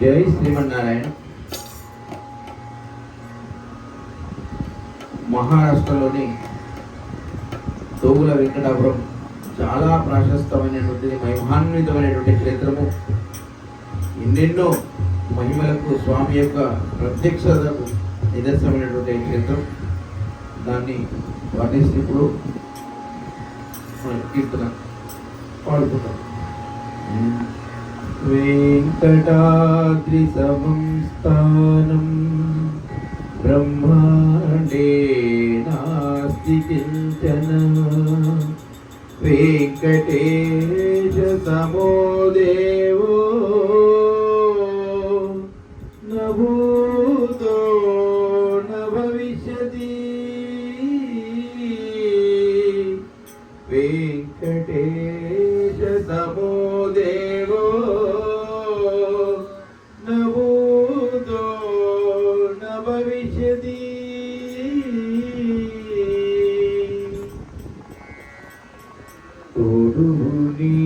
జై శ్రీమన్నారాయణ. మహారాష్ట్రలోని తోగుల వెంకటాపురం చాలా ప్రాశస్తమైనటువంటిది మహిమాన్వితమైనటువంటి క్షేత్రము. ఎన్నెన్నో మహిమలకు స్వామి యొక్క ప్రత్యక్షతకు నిదర్శనమైనటువంటి క్షేత్రం. దాన్ని వర్ణిస్తూ ఇప్పుడు కీర్తన పాడుకుంటాం hmm. वेङ्कटाद्रिसंस्थानं ब्रह्माण्डे नास्ति किञ्चन वेङ्कटेशसमो देवो न भूतो न भविष्यति वेङ्कटेशसमो देव করুণী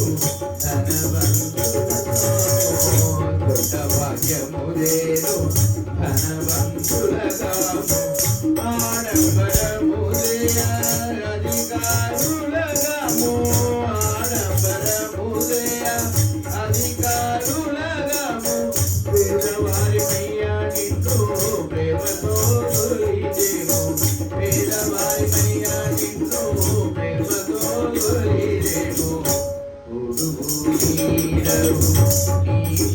ooh, ooh, ooh, ooh,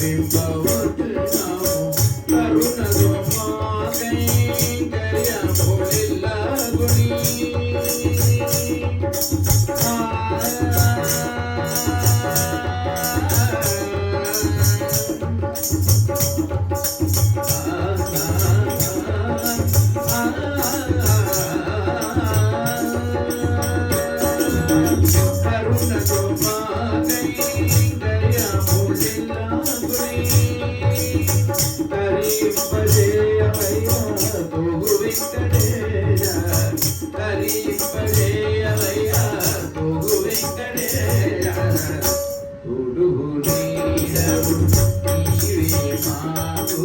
Lady Flower. ఉడుహు నీడవు శివే మాకు.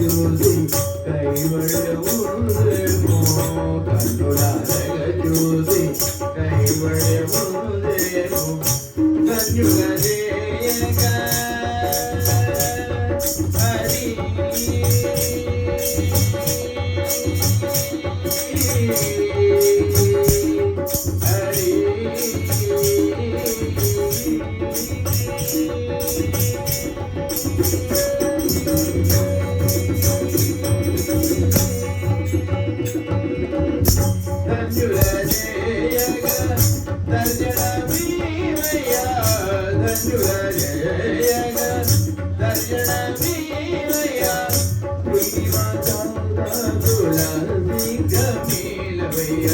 చూసి కైవడముందేమో కన్నులారగ చూసి కైవడముందేమో ధన్యుల దర్జన భీమయ్య ధనుర జయ దర్జన భీమయ్య భీమ చంద్రుల దిగమీలవయ్య